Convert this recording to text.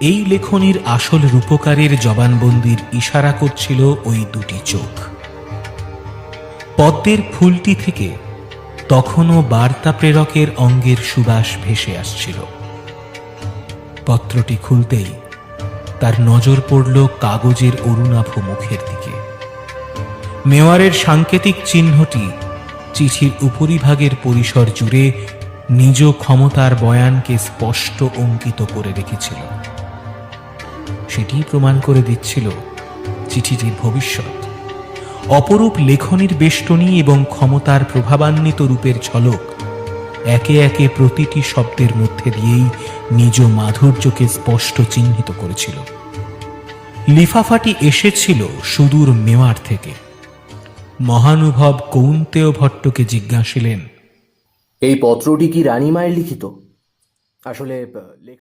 এই লেখনীর আসল রূপকারের জবানবন্দির ইশারা করছিল ওই দুটি চোখ। পদ্মের ফুলটি থেকে তখনও বার্তা প্রেরকের অঙ্গের সুবাস ভেসে আসছিল। পত্রটি খুলতেই তার নজর পড়ল কাগজের অরুণাভ মুখের দিকে। মেওয়ারের সাংকেতিক চিহ্নটি চিঠির উপরিভাগের পরিসর জুড়ে নিজ ক্ষমতার বয়ানকে স্পষ্ট অঙ্কিত করে রেখেছিল। সেটি প্রমাণ করে দিচ্ছিল চিঠিটির ভবিষ্যৎ। অপরূপ লেখনীর বেষ্টনী এবং ক্ষমতার প্রভাবান্বিত রূপের ঝলক একে একে প্রতিটি শব্দের মধ্যে দিয়েই নিজ মাধুর্যকে স্পষ্ট চিহ্নিত করেছিল। লিফাফাটি এসেছিল সুদূর মেওয়ার থেকে। মহানুভব কৌন্তেয় ভট্টকে জিজ্ঞাসিলেন এই পত্রটি কি রানীমায়ের লিখিত? আসলে